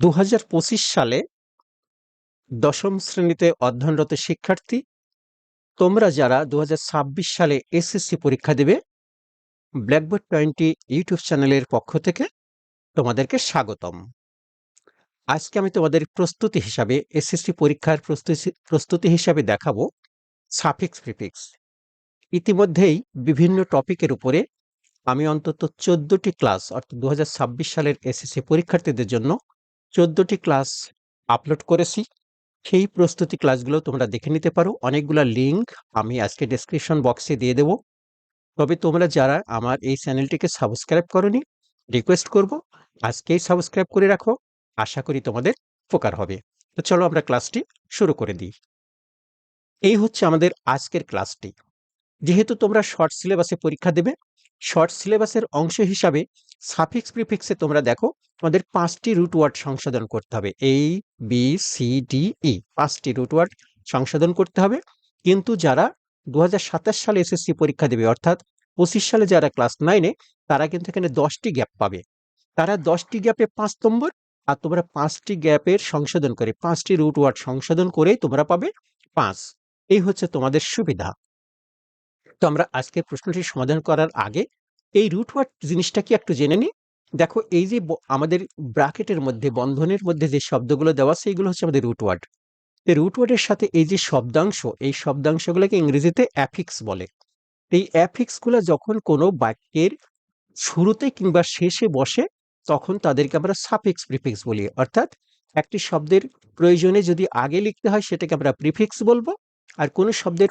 দু হাজার পঁচিশ সালে দশম শ্রেণীতে অধ্যয়নরত শিক্ষার্থী, তোমরা যারা দু হাজার ছাব্বিশ সালে এসএসসি পরীক্ষা দেবে ব্ল্যাকবোর্ড টোয়েন্টি ইউটিউব চ্যানেলের পক্ষ থেকে তোমাদেরকে স্বাগতম। আজকে আমি তোমাদের প্রস্তুতি হিসাবে, এসএসসি পরীক্ষার প্রস্তুতি প্রস্তুতি হিসাবে দেখাবো সাফিক্স প্রিফিক্স ইতিমধ্যেই বিভিন্ন টপিকের উপরে আমি অন্তত চোদ্দটি ক্লাস, অর্থাৎ দু হাজার ছাব্বিশ সালের এসএসসি পরীক্ষার্থীদের জন্য চোদ্দটি ক্লাস আপলোড করেছি। সেই প্রস্তুতি ক্লাসগুলো তোমরা দেখে নিতে পারো। অনেকগুলো লিঙ্ক আমি আজকে ডেসক্রিপশন বক্সে দিয়ে দেব। তবে তোমরা যারা আমার এই চ্যানেলটিকে সাবস্ক্রাইব করনি রিকোয়েস্ট করব, আজকেই সাবস্ক্রাইব করে রাখো। আশা করি তোমাদের উপকার হবে। তো চলো আমরা ক্লাসটি শুরু করে দিই। এই হচ্ছে আমাদের আজকের ক্লাসটি। যেহেতু তোমরা শর্ট সিলেবাসে পরীক্ষা দেবে শর্ট সিলেবাসের অংশ হিসাবে সাফিক্স প্রিফিক্সে তোমরা দেখো, তোমাদের পাঁচটি রুট ওয়ার্ড সংশোধন করতে হবে। এই বি সি ডি ই পাঁচটি রুট ওয়ার্ড সংশোধন করতে হবে। কিন্তু যারা দু সালে এসএসসি পরীক্ষা দেবে, অর্থাৎ পঁচিশ সালে যারা ক্লাস নাইনে তারা কিন্তু এখানে দশটি গ্যাপ পাবে। তারা দশটি গ্যাপে পাঁচ নম্বর, আর তোমরা পাঁচটি গ্যাপের সংশোধন করে, পাঁচটি রুট ওয়ার্ড সংশোধন করে তোমরা পাবে পাঁচ। এই হচ্ছে তোমাদের সুবিধা। তো আমরা আজকের প্রশ্নটি সমাধান করার আগে এই রুট ওয়ার্ড জিনিসটা কি একটু জেনে নিই দেখো, এই যে আমাদের ব্র্যাকেটের মধ্যে, বন্ধনের মধ্যে যে শব্দগুলো দেওয়া সেইগুলো হচ্ছে আমাদের রুট এই রুট ওয়ার্ডের সাথে এই যে শব্দাংশ, এই শব্দাংশগুলোকে ইংরেজিতে অ্যাফিক্স বলে। এই অ্যাফিক্সগুলো যখন কোনো বাক্যের শুরুতে কিংবা শেষে বসে, তখন তাদেরকে আমরা সাফিক্স প্রিফিক্স বলি। অর্থাৎ একটি শব্দের প্রয়োজনে যদি আগে লিখতে হয়, সেটাকে আমরা প্রিফিক্স বলব। আর কোনো শব্দের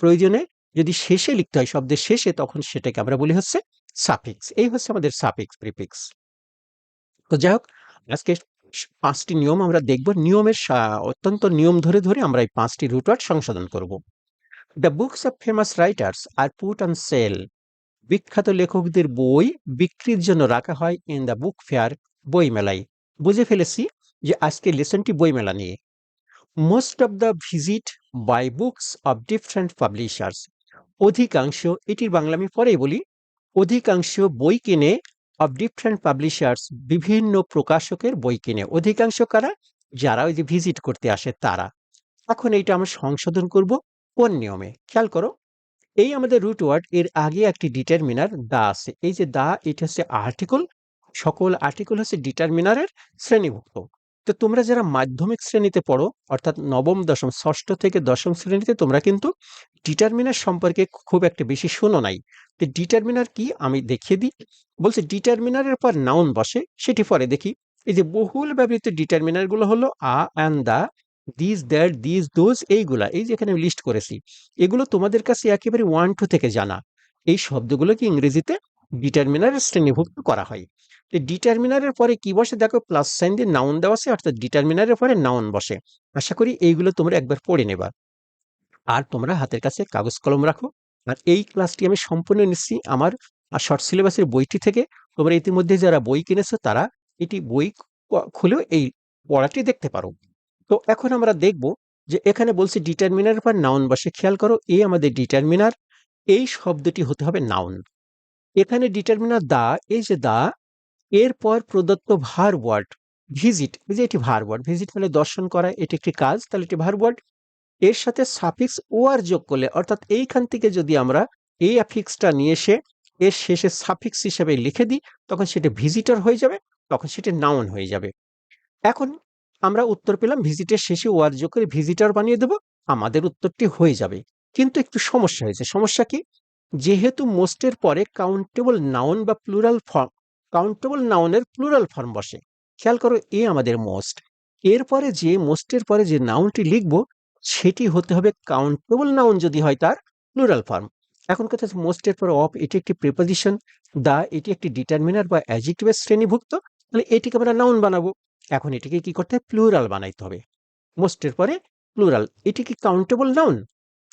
প্রয়োজনে যদি শেষে লিখতে হয়, শব্দের শেষে, তখন সেটাকে আমরা বলি হচ্ছে সাফিক্স এই হচ্ছে আমাদের সাফিক্স প্রিফিক্স তো যাই হোক, আজকে পাঁচটি নিয়ম আমরা দেখব। নিয়মের অত্যন্ত নিয়ম ধরে ধরে আমরা এই পাঁচটি রুটওয়ার্ড সংশোধন করব। The books of famous writers are put on sale বিখ্যাত লেখকদের বই বিক্রির জন্য রাখা হয় ইন দ্য বুক ফেয়ার বই মেলায় বুঝে ফেলেছি যে আজকে লেসনটি বই মেলা নিয়ে। Most of the visit buy books of different publishers অধিকাংশ, এটির বাংলা আমি পরেই বলি, অধিকাংশ বই কিনে অফ ডিফারেন্ট পাবলিশার্স বিভিন্ন প্রকাশকের বই কিনে। অধিকাংশ কারা? যারা ওই যে ভিজিট করতে আসে, তারা। এখন এইটা আমরা সংশোধন করব কোন নিয়মে? খেয়াল করো, এই আমাদের রুট ওয়ার্ড এর আগে একটি ডিটারমিনার দা আছে। এই যে দা, এটা হচ্ছে আর্টিকল সকল আর্টিকল হচ্ছে ডিটারমিনারের শ্রেণীভুক্ত। তো তোমরা যারা মাধ্যমিক শ্রেণীতে পড়ো, অর্থাৎ নবম, দশম, ষষ্ঠ থেকে দশম শ্রেণীতে, তোমরা কিন্তু ডিটারমিনার সম্পর্কে খুব একটা বেশি শোনো নাই। তো ডিটারমিনার কি? আমি দেখিয়ে দিই। বলছে ডিটারমিনারের পর নাউন বসে, সেটি পরে দেখি। এই যে বহুল ব্যবহৃত ডিটারমিনারগুলো হলো a, an the, this, that, these, those, এইগুলা। এই যে এখানে লিস্ট করেছি। এগুলো তোমাদের কাছে একেবারে ওয়ান টু থেকে জানা। এই শব্দগুলোকে ইংরেজিতে ডিটারমিনারের শ্রেণীভুক্ত করা হয়। ডিটারমিনারের পরে কি বসে? দেখো প্লাস সাইন দিয়ে নাউন দেওয়া আছে, অর্থাৎ ডিটারমিনারের পরে নাউন বসে। আশা করি এইগুলো তোমরা একবার পড়ে নেবা। আর তোমরা হাতের কাছে কাগজ কলম রাখো। আর এই ক্লাসটি আমি সম্পূর্ণ নিচ্ছি আমার আর শর্ট সিলেবাসের বইটি থেকে। তোমরা ইতিমধ্যে যারা বই কিনেছো, তারা এটি বই খুলেও এই পড়াটি দেখতে পারো। তো এখন আমরা দেখব যে এখানে বলছি ডিটারমিনার পর নাউন বসে। খেয়াল করো এই আমাদের ডিটারমিনার এই শব্দটি হতে হবে নাউন এখানে ডিটারমিনার দা, এই যে দা এরপর প্রদত্ত ভার ওয়ার্ড, ভিজিট, এই যে এটি ভার ওয়ার্ড, ভিজিট মানে দর্শন করা এটি একটি কাজ, তাহলে এটি ভার ওয়ার্ড। এর সাথে সাফিক্স ওয়ার যোগ করলে, অর্থাৎ এইখান থেকে যদি আমরা এই অ্যাফিক্সটা নিয়ে এসে এর শেষে সাফিক্স হিসেবে লিখে দিই, তখন সেটা ভিজিটর হয়ে যাবে, তখন সেটা নাউন হয়ে যাবে। এখন আমরা উত্তর পেলাম ভিজিটের শেষে ওয়ার যোগ করে ভিজিটর বানিয়ে দেব, আমাদের উত্তরটি হয়ে যাবে। কিন্তু একটু সমস্যা হয়েছে, সমস্যা কি? যেহেতু মোস্টের পরে কাউন্টেবল নাউন বা প্লুরাল ফর্ম কাউন্টেবল নাউনের প্লুরাল ফর্ম বসে। খেয়াল করো, এ আমাদের মোস্ট এরপরে যে মোস্টের পরে যে নাউনটি লিখব, সেটি হতে হবে কাউন্টেবল নাউন যদি হয় তার প্লুরাল ফর্ম এখন কথা মোস্টের পরে অফ এটি একটি প্রিপোজিশন দা এটি একটি ডিটারমিনার বা অ্যাজেক্টিভের শ্রেণীভুক্ত। তাহলে এটিকে আমরা নাউন বানাবো। এখন এটিকে কি করতে হবে? প্লুরাল বানাইতে হবে। মোস্টের পরে প্লুরাল এটি কি কাউন্টেবল নাউন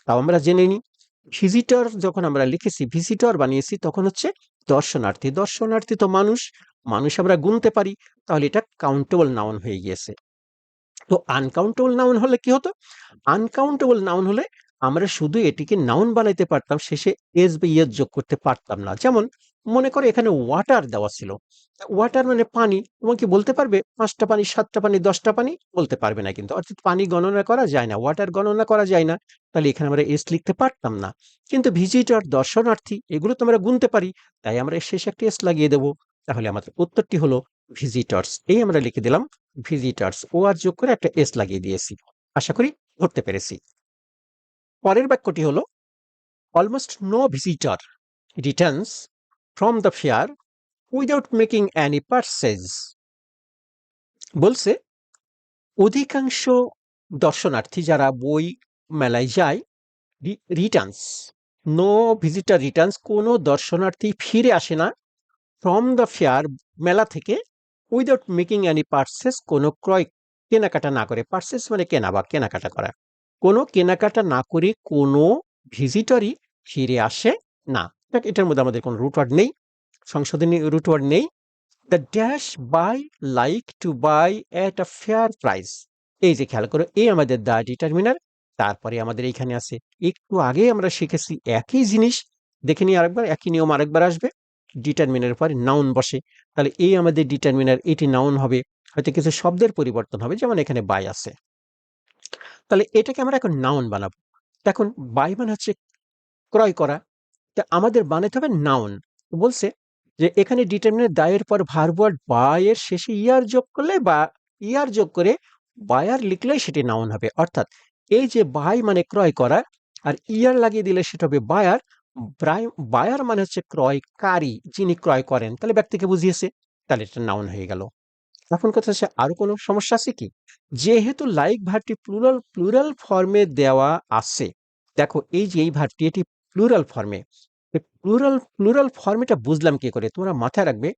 তাও আমরা জেনে নিই। ভিজিটর যখন আমরা লিখেছি ভিজিটর বানিয়েছি, তখন হচ্ছে দর্শনার্থী। দর্শনার্থী তো মানুষ মানুষ আমরা গুনতে পারি। তাহলে এটা কাউন্টেবল নাউন হয়ে গিয়েছে। তো আনকাউন্টেবল নাউন হলে কি হতো? আনকাউন্টেবল নাউন হলে আমরা শুধু এটিকে নাউন বানাইতে পারতাম, শেষে এস বা ইয়েস যোগ করতে পারতাম না। যেমন মনে করো এখানে ওয়াটার দেওয়া ছিল। ওয়াটার মানে পানি, এবং কি বলতে পারবে? পাঁচটা পানি, সাতটা পানি, দশটা পানি বলতে পারবে না কিন্তু। অর্থাৎ পানি গণনা করা যায় না ওয়াটার গণনা করা যায় না। তাহলে এখানে আমরা এস লিখতে পারতাম না। কিন্তু ভিজিটর দর্শনার্থী, এগুলো তো আমরা গুনতে পারি। তাই আমরা শেষে একটা এস লাগিয়ে দেবো। তাহলে আমাদের উত্তরটি হলো ভিজিটর্স এই আমরা লিখে দিলাম ভিজিটর্স ও আর যোগ করে একটা এস লাগিয়ে দিয়েছি। আশা করি ধরতে পেরেছি। পরের বাক্যটি হলো almost no visitor returns from the fair without making any purchase বলছে, অধিকাংশ দর্শনার্থী যারা বই মেলায় যায় রিটার্নস নো ভিজিটার রিটার্নস কোনো দর্শনার্থী ফিরে আসে না। ফ্রম দ্য ফেয়ার মেলা থেকে উইদাউট মেকিং অ্যানি পার্সেস কোনো ক্রয় কেনাকাটা না করে। পার্সেস মানে কেনা বা কেনাকাটা করা। কোনো কেনাকাটা না করে কোনো ভিজিটরই ফিরে আসে না। দেখ, এটার মধ্যে আমাদের কোনো রুটওয়ার্ড নেই সংশোধনী রুটওয়ার্ড নেই। The dash buy like to buy at a fair price এই যে খেয়াল করো এই আমাদের দ্য ডিটারমিনার তারপরে আমাদের এইখানে আছে। একটু আগে আমরা শিখেছি একই জিনিস দেখে নিই আরেকবার একই নিয়ম আরেকবার আসবে। ডিটারমিনার পরে নাউন বসে। তাহলে এই আমাদের ডিটারমিনার এটি নাউন হবে। হয়তো কিছু শব্দের পরিবর্তন হবে যেমন এখানে বাই আছে। তাহলে এটাকে আমরা এখন নাউন বানাবো। এখন বাই মানে হচ্ছে ক্রয় করা তা আমাদের বানাতে হবে নাউন বলছে যে, এখানে ডিটারমিনার দায়ের পর ভার্বওয়ার্ড বায়ের শেষে ইয়ার যোগ করলে বা ইয়ার যোগ করে বায়ার লিখলেই সেটি নাউন হবে। অর্থাৎ এই যে বাই মানে ক্রয় করা, আর ইয়ার লাগিয়ে দিলে সেটা হবে বায়ার বায়ার মানে হচ্ছে ক্রয়কারী যিনি ক্রয় করেন। তাহলে ব্যক্তিকে বুঝিয়েছে, তাহলে এটা নাউন হয়ে গেল। এখন কথা হচ্ছে, আরও কোনো সমস্যা আছে কি? যেহেতু লাইক ভারটি প্লুরাল প্লুরাল ফর্মে দেওয়া আছে, দেখো এই যে এই ভারটি এটি প্লুরাল ফর্মে প্লুরাল প্লুরাল ফর্মেটা বুঝলাম কি করে? তোমরা মাথায় রাখবে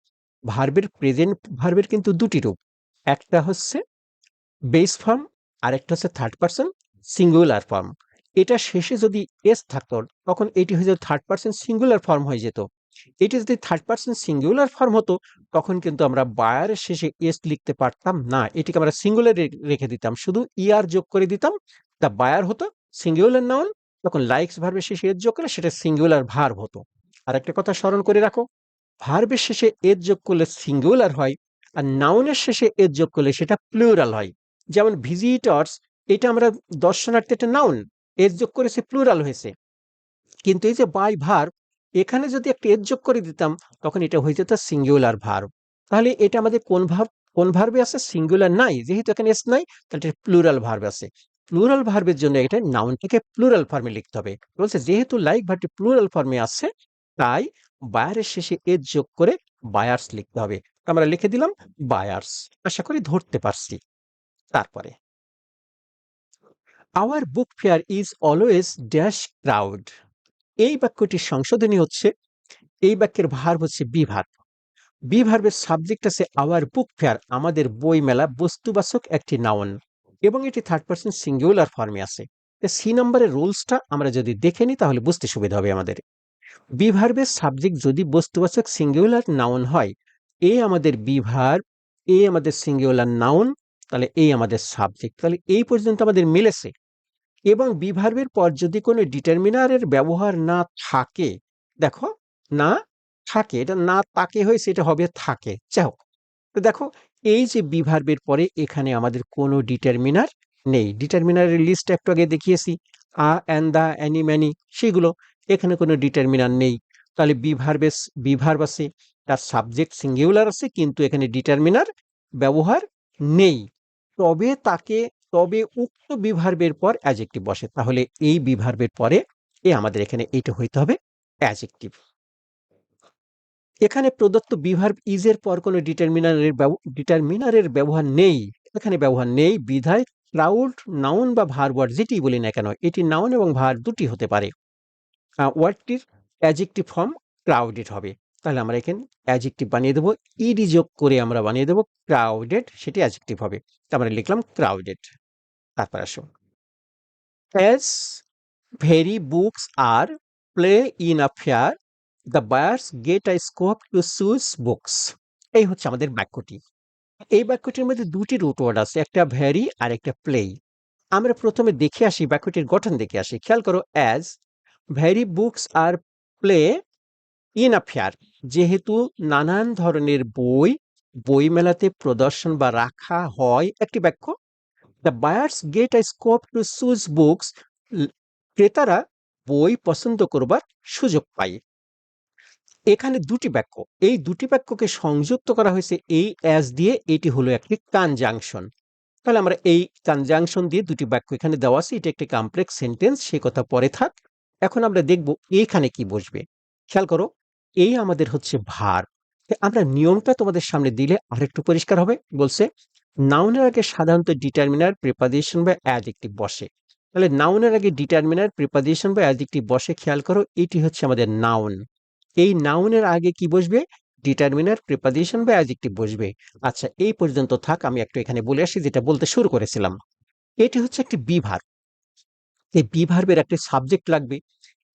ভার্বের প্রেজেন্ট ভার্বের কিন্তু দুটি রূপ। একটা হচ্ছে বেস ফর্ম আর একটা হচ্ছে থার্ড পার্সন সিঙ্গুলার ফর্ম এটা শেষে যদি এস থাকতো, তখন এটি হয়ে যেত থার্ড পার্সন সিঙ্গুলার ফর্ম হয়ে যেত। এটি যদি থার্ড পার্সন সিঙ্গুলার ফর্ম হতো, তখন কিন্তু আমরা বায়ারের শেষে এস লিখতে পারতাম না। এটিকে আমরা সিঙ্গুলার রেখে দিতাম। শুধু ইয়ার যোগ করে দিতাম, তা বায়ার হতো সিঙ্গুলার নাউন তখন লাইকস ভার্বের শেষে এজ যোগ করলে সেটা সিঙ্গুলার ভার্ব হতো। আর একটা কথা স্মরণ করে রাখো ভার্বের শেষে এজ যোগ করলে সিঙ্গুলার হয় আর নাউনের শেষে এজ যোগ করলে সেটা প্লুরাল হয়। যেমন ভিজিটর্স এটা আমরা দর্শনার্থী একটা নাউন এজ যোগ করেছে প্লুরাল হয়েছে। কিন্তু এই যে বাই ভার্ব এখানে যদি একটা এজ যোগ করে দিতাম, তখন এটা হয়ে যেত সিঙ্গুলার ভার্ব তাহলে এটা আমাদের কোন ভার্ব কোন ভার্বে আছে? সিঙ্গুলার নাই। যেহেতু এখানে এস নাই, তাহলে প্লুরাল ভার্ব আছে। প্লুরাল ভার্বের জন্য এটা নাউনটিকে প্লুরাল ফর্মে লিখতে হবে। বলছে, যেহেতু লাইক ভার্বটি প্লুরাল ফর্মে আছে তাই বায়ারের শেষে এজ যোগ করে বায়ার্স লিখতে হবে। আমরা লিখে দিলাম বায়ার্স আশা করি ধরতে পারছি। তারপরে our book fair is always dash crowd এই বাক্যটির সংশোধনী হচ্ছে, এই বাক্যের ভার হচ্ছে বিভার। বিভার্বের সাবজেক্ট আছে আওয়ার বুক ফেয়ার আমাদের বই মেলা বস্তুবাচক একটি নাউন এবং এটি থার্ড পার্সন সিঙ্গুলার ফর্মে আছে। সি নম্বরের রুলসটা আমরা যদি দেখে নিই, তাহলে বুঝতে সুবিধা হবে আমাদের। বিভার্বের সাবজেক্ট যদি বস্তুবাচক সিঙ্গুলার নাউন হয় এ আমাদের বিভার এ আমাদের সিঙ্গুলার নাউন তাহলে এই আমাদের সাবজেক্ট তাহলে এই পর্যন্ত আমাদের মিলেছে। এবং বিভার্বের পর যদি কোনো ডিটারমিনারের ব্যবহার না থাকে, দেখো, না থাকে, এটা না তাকে হয়েছে, এটা হবে থাকে। যাই হোক দেখো এই যে বিভার্বের পরে এখানে আমাদের কোনো ডিটারমিনার নেই। ডিটারমিনারের লিস্ট একটু আগে দেখিয়েছি। A an the, any, many সেগুলো এখানে কোনো ডিটারমিনার নেই। তাহলে বিভার্বেস বিভার্ব আছে, তার সাবজেক্ট সিঙ্গুলার আছে, কিন্তু এখানে ডিটারমিনার ব্যবহার নেই। তবে তাকে, তবে উক্ত বিভার্বের পর অ্যাজেক্টিভ বসে। তাহলে এই বিভার্বের পরে এ আমাদের এখানে এইটা হইতে হবে অ্যাজেক্টিভ এখানে প্রদত্ত বিভার্ব ইজের পর কোনো ডিটারমিনারের ডিটারমিনারের ব্যবহার নেই। এখানে ব্যবহার নেই, বিধায় ক্রাউড নাউন বা ভার ওয়ার্ড যেটি বলি না কেন, এটি নাউন এবং ভার দুটি হতে পারে। ওয়ার্ডটির অ্যাজেক্টিভ ফর্ম ক্রাউডেড হবে। তাহলে আমরা এখানে অ্যাজেক্টিভ বানিয়ে দেবো ইডি যোগ করে আমরা বানিয়ে দেবো ক্রাউডেড সেটি অ্যাজেক্টিভ হবে। আমরা লিখলাম ক্রাউডেড তারপর আসুন। As very books are play in a fair the buyers get I scope to choose books এই হচ্ছে আমাদের বাক্যটি। এই বাক্যটির মধ্যে দুটি রুট ওয়ার্ড আছে, একটা ভ্যারি আর একটা প্লে আমরা প্রথমে দেখে আসি, বাক্যটির গঠন দেখে আসি। খেয়াল করো as vary books are play in a fair যেহেতু নানান ধরনের বই বই মেলাতে প্রদর্শন বা রাখা হয় একটি বাক্য the buyers get I scope to choose books ক্রেতারা বই পছন্দ করবার সুযোগ পায়। এখানে দুটি বাক্য, এই দুটি বাক্যকে সংযুক্ত করা হয়েছে এই অ্যাজ দিয়ে, এটি হলো একটি কনজাংশন তাহলে আমরা এই কনজাংশন দিয়ে দুটি বাক্য এখানে দেওয়া আছে, এটা একটি কমপ্লেক্স সেন্টেন্স সে কথা পরে থাক। এখন আমরা দেখব এইখানে কি বসবে। খেয়াল করো, এই আমাদের হচ্ছে ভার। আমরা নিয়মটা তোমাদের সামনে দিলে আরেকটু পরিষ্কার হবে। বলছে নাউনের আগে সাধারণত ডিটারমিনার প্রিপারেশন বা অ্যাডজেক্টিভ বসে। তাহলে নাউনের আগে ডিটারমিনার প্রিপারেশন বা অ্যাডজেক্টিভ বসে, খেয়াল করো, এটি হচ্ছে আমাদের নাউন এই নাউনের আগে কি বসবে? ডিটারমিনার প্রিপাদিশন বা অ্যাডজেক্টিভ বসবে। আচ্ছা এই পর্যন্ত থাক, আমি একটু এখানে বলে আসি, যেটা বলতে শুরু করেছিলাম। এটি হচ্ছে একটি বিভার। এই বিভার্বের একটি সাবজেক্ট লাগবে।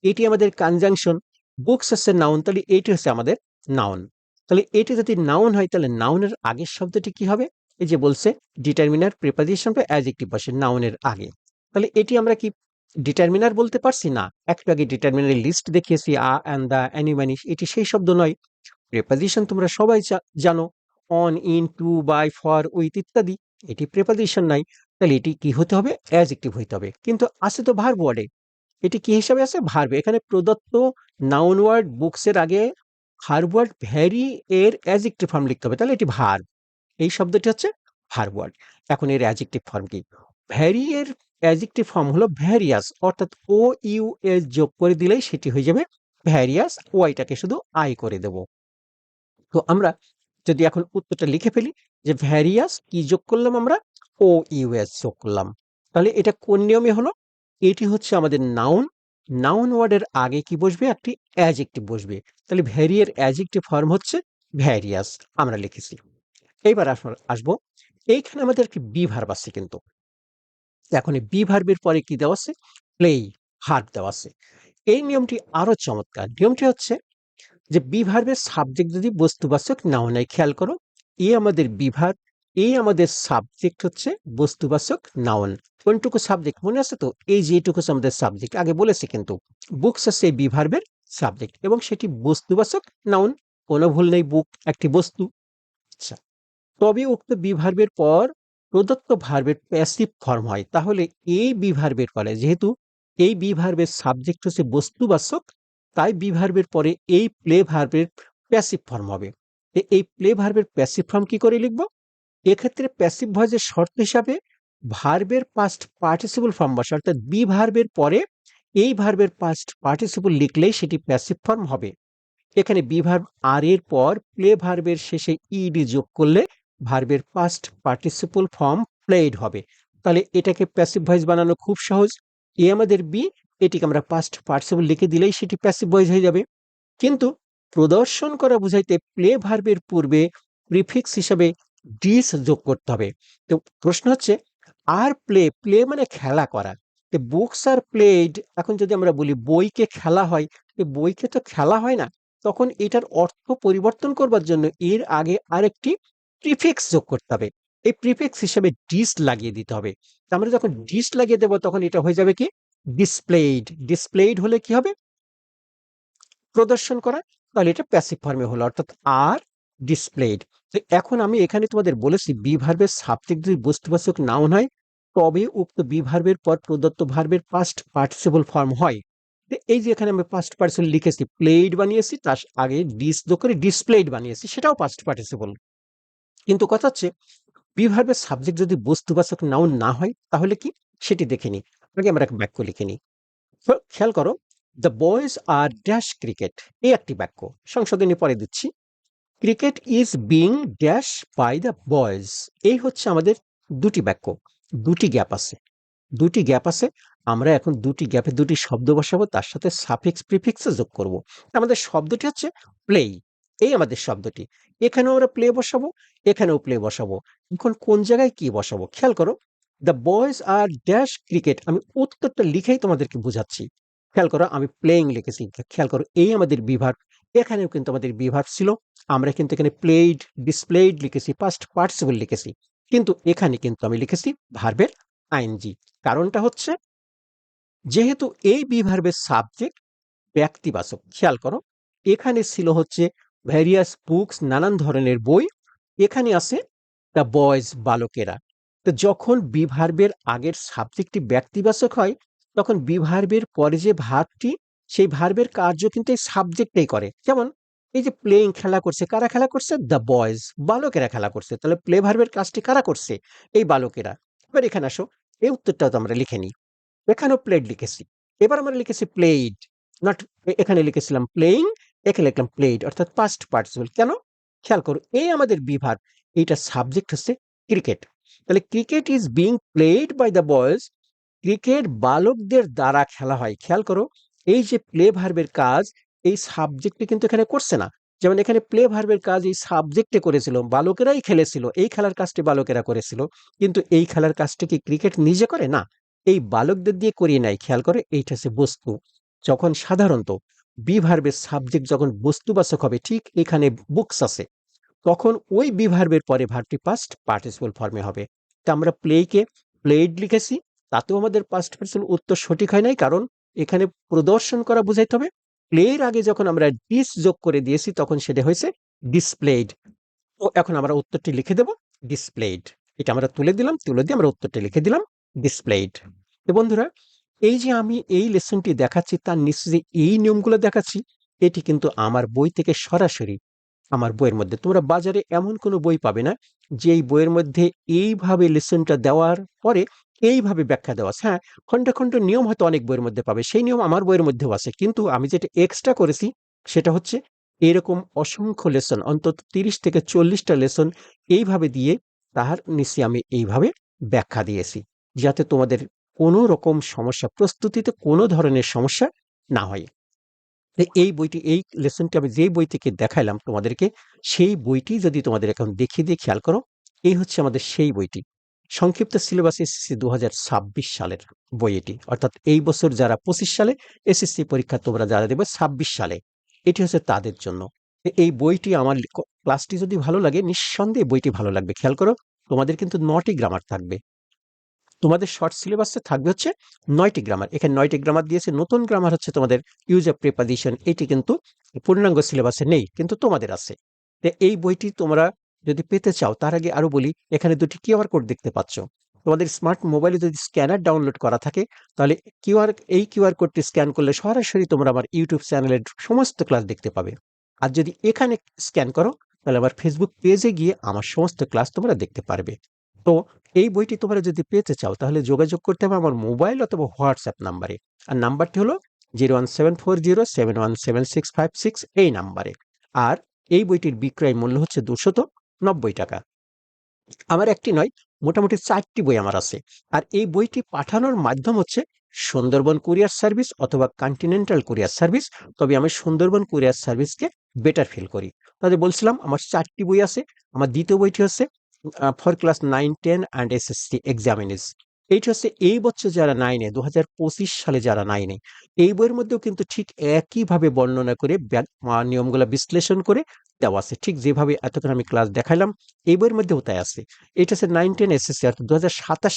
এটি আমাদের কনজাংশন বুকস হচ্ছে নাউন তাহলে এটি হচ্ছে আমাদের নাউন তাহলে এটি যদি নাউন হয়, তাহলে নাউনের আগের শব্দটি কি হবে? এই যে বলছে ডিটারমিনার প্রিপাজিশন বা অ্যাডজেক্টিভ বসে নাউনের আগে। তাহলে এটি আমরা কি ডিটারমিনার বলতে পারছি না। একটু আগে ডিটারমিনারের লিস্ট দেখিয়েছি, আ অ্যান্ড দ্য অ্যানিম্যানিস এটি সেই শব্দ নয়। প্রেপাজিশন তোমরা সবাই জানো on in to by for with ইত্যাদি। এটি প্রেপাজিশন নাই, তাহলে এটি কি হতে হবে? অ্যাজেক্টিভ হইতে হবে। কিন্তু আছে তো ভার্ব ওয়ার্ডে এটি কি হিসাবে আছে? ভার্ব এখানে প্রদত্ত নাউন ওয়ার্ড বুকসের আগে ভার্ব ওয়ার্ড ভ্যারি এর অ্যাজেক্টিভ ফর্ম লিখতে হবে। তাহলে এটি ভার্ব এই শব্দটি হচ্ছে ভার্ব ওয়ার্ড এখন এর অ্যাজেক্টিভ ফর্ম কি? ভ্যারি এর অ্যাজেক্টিভ ফর্ম হলো ভ্যারিয়াস অর্থাৎ ও ইউ এস যোগ করে দিলেই সেটি হয়ে যাবে ভ্যারিয়াস ওয়াইটাকে শুধু আই করে দেব। তো আমরা যদি এখন উত্তরটা লিখে ফেলি যে ভ্যারিয়াস কি যোগ করলাম আমরা? ও ইউএস যোগ করলাম। তাহলে এটা কোন নিয়মে হলো? এটি হচ্ছে আমাদের নাউন নাউন ওয়ার্ডের আগে কি বসবে? একটি অ্যাজেক্টিভ বসবে। তাহলে ভ্যারিয়ের অ্যাজেক্টিভ ফর্ম হচ্ছে ভ্যারিয়াস আমরা লিখেছি। এইবার আসব। এইখানে আমাদের একটি বি ভার্ব আছে কিন্তু। এখন বি ভার্বের পরে কি দেওয়া আছে? প্লেই ভার্ব দেওয়া আছে। এই নিয়মটি আরও চমৎকার। নিয়মটি হচ্ছে যে বি বিভার্বের সাবজেক্ট যদি বস্তুবাচক নাও নাই খেয়াল করো, এ আমাদের বিভার এই আমাদের সাবজেক্ট হচ্ছে বস্তুবাচক নাউন কোনটুকু সাবজেক্ট মনে আছে তো? এই যেটুকু আমাদের সাবজেক্ট আগে বলেছে কিন্তু বুকস আছে বিভার্বের সাবজেক্ট এবং সেটি বস্তুবাচক নাউন কোনো ভুল নেই বুক একটি বস্তু। আচ্ছা। তবে উক্ত বিভার্বের পর প্রদত্ত ভার্বের প্যাসিভ ফর্ম হয়, তাহলে এই বিভার্বের পরে যেহেতু এই বিভার্বের সাবজেক্ট হচ্ছে বস্তুবাচক তাই বিভার্বের পরে এই প্লে ভার্বের প্যাসিভ ফর্ম হবে। এই প্লে ভার্বের প্যাসিভ ফর্ম কি করে লিখব? এক্ষেত্রে প্যাসিভ ভয়েসের শর্ত হিসাবে ভার্বের পাস্ট পার্টিসিপল ফর্ম বসে, অর্থাৎ বি ভার্বের পরে এই ভার্বের পাস্ট পার্টিসিপল লিখলেই সেটি প্যাসিভ ফর্ম হবে। এখানে বি ভার্ব আর এর পর প্লে ভার্বের শেষে ইডি যোগ করলে ভার্বের পাস্ট পার্টিসিপল ফর্ম প্লেড হবে। তাহলে এটাকে প্যাসিভ ভয়েস বানানো খুব সহজ। এ আমাদের বি এটিকে আমরা পাস্ট পার্টিসিপল লিখে দিলেই সেটি প্যাসিভ ভয়েস হয়ে যাবে। কিন্তু প্রদর্শন করা বুঝাইতে প্লে ভার্বের পূর্বে প্রিফিক্স হিসাবে ডিস যোগ করতে হবে। তো প্রশ্ন হচ্ছে, আর প্লে প্লে মানে খেলা করা। তো বুকস আর প্লেড এখন যদি আমরা বলি বইকে খেলা হয় বইকে তো খেলা হয় না। তখন এটার অর্থ পরিবর্তন করবার জন্য এর আগে আরেকটি প্রিফিক্স যোগ করতে হবে। এই প্রিফিক্স হিসেবে ডিস লাগিয়ে দিতে হবে। আমরা যখন ডিস লাগিয়ে দেবো তখন এটা হয়ে যাবে কি? ডিসপ্লেড ডিসপ্লেড হলে কি হবে? প্রদর্শন করা। তাহলে এটা প্যাসিভ ফর্মে হলো, অর্থাৎ আর ডিসপ্লেড তো এখন আমি এখানে তোমাদের বলেছি বি ভার্বের সাবজেক্ট যদি বস্তুবাচক নাউন হয়, তবে উক্ত বি ভার্বের পর প্রদত্ত ভার্বের পাস্ট পার্টিসিপল ফর্ম হয়। এই যে এখানে আমি পাস্ট পার্টিসিপল লিখেছি প্লেড বানিয়েছি, তার আগে ডিস করে ডিসপ্লেড বানিয়েছি, সেটাও পাস্ট পার্টিসিপল কিন্তু কথা হচ্ছে বি ভার্বের সাবজেক্ট যদি বস্তুবাচক নাউন না হয়, তাহলে কি? সেটি দেখে নি আগে আমরা এক বাক্য লিখে নিই। খেয়াল করো the boys are dash cricket এই একটি বাক্য। সংশোধনী পরে দিচ্ছি। Cricket is being dash by the boys এই হচ্ছে আমাদের দুটি বাক্য। দুটি গ্যাপ আছে। দুটি গ্যাপ আছে, আমরা এখন দুটি গ্যাপে দুটি শব্দ বসাবো, তার সাথে সাফিক্স প্রিফিক্সে যোগ করব। আমাদের শব্দটি হচ্ছে প্লেই এই আমাদের শব্দটি। এখানেও আমরা প্লে বসাবো, এখানেও প্লে বসাবো। এখন কোন জায়গায় কি বসাবো? খেয়াল করো the boys are dash cricket আমি উত্তরটা লিখেই তোমাদেরকে বুঝাচ্ছি। খেয়াল করো, আমি প্লেইং লিখেছি। খেয়াল করো, এই আমাদের বিভাগ, এখানেও কিন্তু আমাদের বিভাগ ছিল। আমরা কিন্তু এখানে প্লেইড ডিসপ্লেইড লিখেছি পাস্ট পার্টিসিপল লিখেছি। কিন্তু এখানে কিন্তু আমি লিখেছি ভার্বের আইনজি। কারণটা হচ্ছে, যেহেতু এই বিভার্বের সাবজেক্ট ব্যক্তিবাচক, খেয়াল করো, এখানে ছিল হচ্ছে ভ্যারিয়াস বুকস নানান ধরনের বই এখানে আছে দ্য বয়েজ বালকেরা। তো যখন বিভার্বের আগের সাবজেক্টটি ব্যক্তিবাচক হয়, তখন বিভার্বের পরে যে ভার্বটি সেই ভার্বের কার্য কিন্তু এই সাবজেক্টেই করে। যেমন, এই যে প্লেইং খেলা করছে, কারা খেলা করছে? দ্য বয়েজ বালকেরা খেলা করছে। তাহলে প্লে ভার্বের কাজটি কারা করছে? এই বালকেরা। এবার এখানে আসো, এই উত্তরটাও তো আমরা লিখে নিই। এখানেও প্লেড লিখেছি। এবার আমরা লিখেছি প্লেইড নট এখানে লিখেছিলাম প্লেইং এখানে লিখলাম প্লেড অর্থাৎ পাস্ট পার্টিসিপল কেন? খেয়াল করো এই আমাদের বিভার এইটা সাবজেক্ট হচ্ছে ক্রিকেট তাহলে cricket is being played by the boys cricket বালকদের দ্বারা খেলা হয়। খেয়াল করো, এই যে প্লে ভার্বের কাজ, এই সাবজেক্টে কিন্তু এখানে করছে না। যেমন এখানে প্লে ভার্বের কাজ এই সাবজেক্টে করেছিল, বালকেরাই খেলেছিল, এই খেলার কাজটি বালকেরা করেছিল। কিন্তু এই খেলার কাজটি কি ক্রিকেট নিজে করে? না, এই বালকদের দিয়ে করিয়ে নেয়। খেয়াল করে, এইটা হচ্ছে বস্তু, যখন সাধারণত বি ভার্বের সাবজেক্ট যখন বস্তুবাচক হবে, ঠিক এখানে বুকস আছে, তখন ওই বি ভার্বের পরে ভার্বটি পাস্ট পার্টিসিপল ফর্মে হবে। তা আমরা প্লেকে প্লেড লিখেছি, তাতেও আমাদের পাস্ট পার্টিসিপল উত্তর সঠিক হয় নাই, কারণ এখানে প্রদর্শন করা বুঝাইতে হবে। প্লের আগে যখন আমরা ডিস যোগ করে দিয়েছি, তখন সেটা হয়েছে ডিসপ্লেড ও এখন আমরা উত্তরটি লিখে দেব ডিসপ্লেড এটা আমরা তুলে দিলাম, তুলে দিয়ে আমরা উত্তরটি লিখে দিলাম ডিসপ্লেড তো বন্ধুরা এই যে আমি এই লেসনটি দেখাচ্ছি, তার নিচে যে এই নিয়মগুলো দেখাচ্ছি, এটি কিন্তু আমার বই থেকে সরাসরি আমার বইয়ের মধ্যে। তোমরা বাজারে এমন কোনো বই পাবে না যে এই বইয়ের মধ্যে এইভাবে লেসনটা দেওয়ার পরে এইভাবে ব্যাখ্যা দেওয়া আছে। হ্যাঁ খন্ড খন্ড নিয়ম হয়তো অনেক বইয়ের মধ্যে পাবে, সেই নিয়ম আমার বইয়ের মধ্যেও আছে। কিন্তু আমি যেটা এক্সট্রা করেছি, সেটা হচ্ছে এরকম অসংখ্য লেসন, অন্তত তিরিশ থেকে চল্লিশটা লেসন এইভাবে দিয়ে তার নিচে আমি এইভাবে ব্যাখ্যা দিয়েছি, যাতে তোমাদের কোনো রকম সমস্যা, প্রস্তুতিতে কোনো ধরনের সমস্যা না হয়। এই বইটি, এই লেসনটি আমি যেই বই থেকে দেখাইলাম তোমাদেরকে, সেই বইটি যদি তোমাদের এখন দেখিয়ে দিয়ে খেয়াল করো, এই হচ্ছে আমাদের সেই বইটি। সংক্ষিপ্ত সিলেবাস এসএসসি দু হাজার ছাব্বিশ সালের বই এটি। অর্থাৎ এই বছর যারা পঁচিশ সালে এসএসসি পরীক্ষা তোমরা যারা দেবে ছাব্বিশ সালে, এটি হচ্ছে তাদের জন্য। এই বইটি আমার ক্লাসটি যদি ভালো লাগে, নিঃসন্দেহে বইটি ভালো লাগবে। খেয়াল করো, তোমাদের কিন্তু নটি গ্রামার থাকবে। তোমাদের শর্ট সিলেবাসে থাকবে হচ্ছে নয়টি গ্রামার এখানে নয়টি গ্রামার দিয়েছে, নতুন গ্রামার হচ্ছে তোমাদের ইউজ অফ প্রিপাজিশন এটি কিন্তু পূর্ণাঙ্গ সিলেবাসে নেই, কিন্তু তোমাদের আছে। এই বইটি তোমরা যদি পেতে চাও, তার আগে আরও বলি, এখানে দুটি কিউআর কোড দেখতে পাচ্ছ। তোমাদের স্মার্ট মোবাইলে যদি স্ক্যানার ডাউনলোড করা থাকে, তাহলে কিউআর এই কিউআর কোডটি স্ক্যান করলে সরাসরি তোমরা আমার ইউটিউব চ্যানেলের সমস্ত ক্লাস দেখতে পাবে। আর যদি এখানে স্ক্যান করো, তাহলে আমার ফেসবুক পেজে গিয়ে আমার সমস্ত ক্লাস তোমরা দেখতে পারবে। তো এই বইটি তোমরা যদি পেতে চাও, তাহলে যোগাযোগ করতে হবে আমার মোবাইল অথবা হোয়াটসঅ্যাপ নাম্বারে। আর নাম্বারটি হলো zero one seven four zero seven one seven six five six এই নাম্বারে। আর এই বইটির বিক্রয় মূল্য হচ্ছে দুশত নব্বই টাকা। আমার একটি নয়, মোটামুটি চারটি বই আমার আছে। আর এই বইটি পাঠানোর মাধ্যম হচ্ছে সুন্দরবন কুরিয়ার সার্ভিস অথবা কন্টিনেন্টাল কুরিয়ার সার্ভিস। তবে আমি সুন্দরবন কুরিয়ার সার্ভিসকে বেটার ফিল করি। তাহলে বলছিলাম, আমার চারটি বই আছে, আমার দ্বিতীয় বইটি হচ্ছে for class nine ten and SSC examinees এইটা হচ্ছে এই বছর যারা নাইনে দু সালে যারা নাইনে এই বইয়ের মধ্যেও কিন্তু ঠিক একইভাবে বর্ণনা করে নিয়মগুলো বিশ্লেষণ করে দেওয়া আছে। ঠিক যেভাবে এতক্ষণ আমি ক্লাস দেখালাম, এই বইয়ের মধ্যেও তাই আছে। এটা হচ্ছে নাইন টেন এসএসসি অর্থাৎ দু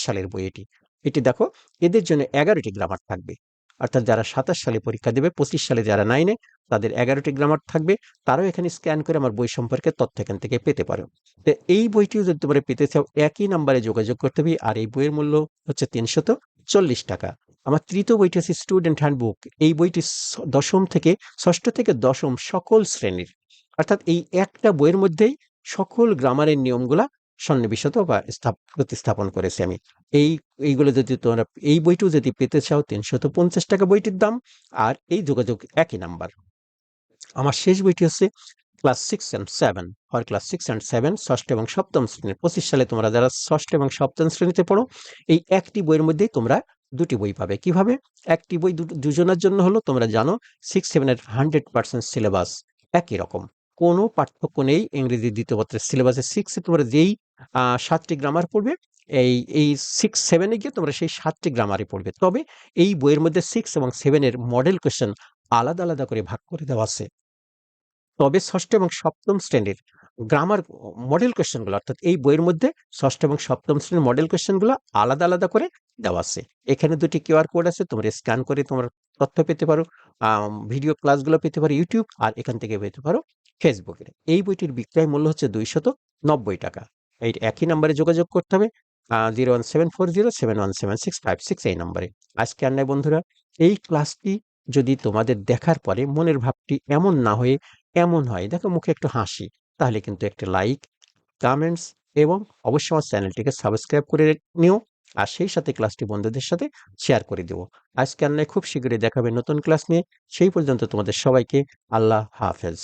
সালের বই এটি। এটি দেখো, এদের জন্য এগারোটি গ্রামার থাকবে। অর্থাৎ যারা সাতাশ সালে পরীক্ষা দেবে, পঁচিশ সালে যারা নাইনে তাদের এগারোটি গ্রামার থাকবে। তারাও এখানে স্ক্যান করে আমার বই সম্পর্কে তথ্য এখান থেকে পেতে পারো। তো এই বইটিও যদি তোমরা পেতে চাও, একই নাম্বারে যোগাযোগ করতে হবে। আর এই বইয়ের মূল্য হচ্ছে তিনশত চল্লিশ টাকা। আমার তৃতীয় বইটি হচ্ছে স্টুডেন্ট হ্যান্ডবুক এই বইটি দশম থেকে ষষ্ঠ থেকে দশম সকল শ্রেণির। অর্থাৎ এই একটা বইয়ের মধ্যেই সকল গ্রামারের নিয়মগুলা সন্নিবেশিত বা স্থাপ- প্রতিস্থাপন করেছি আমি। এই, এইগুলো যদি তোমরা, এই বইটিও যদি পেতে চাও, তিনশত পঞ্চাশ টাকা বইটির দাম, আর এই যোগাযোগ একই নাম্বার। আমার শেষ বইটি হচ্ছে class six and seven. For class six and seven, ষষ্ঠ এবং সপ্তম শ্রেণির, পঁচিশ সালে তোমরা যারা ষষ্ঠ এবং সপ্তম শ্রেণীতে পড়ো, এই একটি বইয়ের মধ্যেই তোমরা দুটি বই পাবে। কীভাবে? একটি বই দুজনের জন্য হলো, তোমরা জানো সিক্স সেভেনের হান্ড্রেড পার্সেন্ট সিলেবাস একই রকম। কোনো পার্থক্য নেই, ইংরেজি দ্বিতীয় পত্রের সিলেবাসে সিক্সে তোমরা যেই সাতটি গ্রামার পড়বে। এই এই সিক্স সেভেনে গিয়ে তোমরা সেই সাতটি গ্রামারে পড়বে। তবে এই বইয়ের মধ্যে সিক্স এবং সেভেনের মডেল কোয়েশ্চেন আলাদা আলাদা করে ভাগ করে দেওয়া আছে। তবে ষষ্ঠ এবং সপ্তম শ্রেণির গ্রামার মডেল কোয়েশ্চেনগুলো অর্থাৎ এই বইয়ের মধ্যে ষষ্ঠ এবং সপ্তম শ্রেণির মডেল কোয়েশ্চেনগুলো আলাদা আলাদা করে দেওয়া আছে। এখানে দুটি কিউআর কোড আছে, তোমরা স্ক্যান করে তোমরা তথ্য পেতে পারো ভিডিও ক্লাসগুলো পেতে পারো ইউটিউব আর এখান থেকে পেতে পারো ফেসবুকে এই বইটির বিক্রয় মূল্য হচ্ছে দুইশত নব্বই টাকা। এই একই নাম্বারে যোগাযোগ করতে হবে। Zero one seven four zero seven one seven six five six এই নম্বরে আজকে আর নাই বন্ধুরা, এই ক্লাসটি যদি তোমাদের দেখার পরে মনের ভাবটি এমন না হয়ে এমন হয়, দেখো মুখে একটু হাসি, তাহলে কিন্তু একটা লাইক কমেন্টস এবং অবশ্যই আমার চ্যানেলটিকে সাবস্ক্রাইব করে নিও। আর সেই সাথে ক্লাসটি বন্ধুদের সাথে শেয়ার করে দেবো আজকে আল্লাহ খুব শীঘ্রই দেখাবে নতুন ক্লাস নিয়ে। সেই পর্যন্ত তোমাদের সবাইকে আল্লাহ হাফেজ।